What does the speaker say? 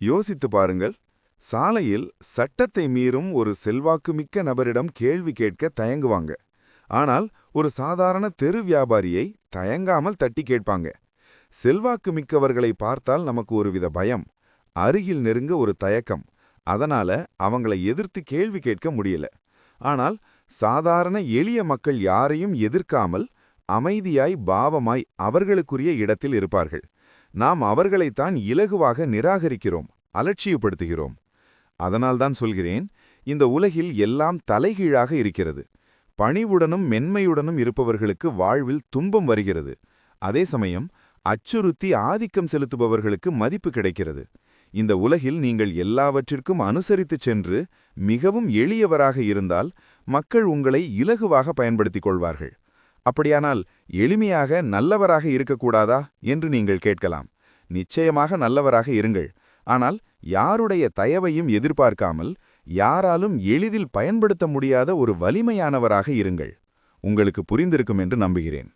யோசித்து பாருங்கள் சாலையில் சட்டத்தை மீறும் ஒரு செல்வாக்குமிக்க நபரிடம் கேள்வி கேட்க தயங்குவாங்க. ஆனால் ஒரு சாதாரண தெரு வியாபாரியை தயங்காமல் தட்டி கேட்பாங்க. செல்வாக்கு மிக்கவர்களை பார்த்தால் நமக்கு ஒருவித பயம் அருகில் நெருங்க ஒரு தயக்கம். அதனால அவங்களை எதிர்த்து கேள்வி கேட்க முடியல. ஆனால் சாதாரண எளிய மக்கள் யாரையும் எதிர்க்காமல் அமைதியாய் பாவமாய் அவர்களுக்குரிய இடத்தில் இருப்பார்கள். நாம் அவர்களைத்தான் இலகுவாக நிராகரிக்கிறோம் அலட்சியப்படுத்துகிறோம். அதனால்தான் சொல்கிறேன் இந்த உலகில் எல்லாம் தலைகீழாக இருக்கிறது. பணிவுடனும் மென்மையுடனும் இருப்பவர்களுக்கு வாழ்வில் துன்பம் வருகிறது. அதே சமயம் அச்சுறுத்தி ஆதிக்கம் செலுத்துபவர்களுக்கு மதிப்பு கிடைக்கிறது. இந்த உலகில் நீங்கள் எல்லாவற்றிற்கும் அனுசரித்துச் சென்று மிகவும் எளியவராக இருந்தால் மக்கள் உங்களை இலகுவாக பயன்படுத்திக் கொள்வார்கள். அப்படியானால் எளிமையாக நல்லவராக இருக்கக்கூடாதா என்று நீங்கள் கேட்கலாம். நிச்சயமாக நல்லவராக இருங்கள். ஆனால் யாருடைய தயவையும் எதிர்பார்க்காமல் யாராலும் எளிதில் பயன்படுத்த முடியாத ஒரு வலிமையானவராக இருங்கள். உங்களுக்கு புரிந்திருக்கும் என்று நம்புகிறேன்.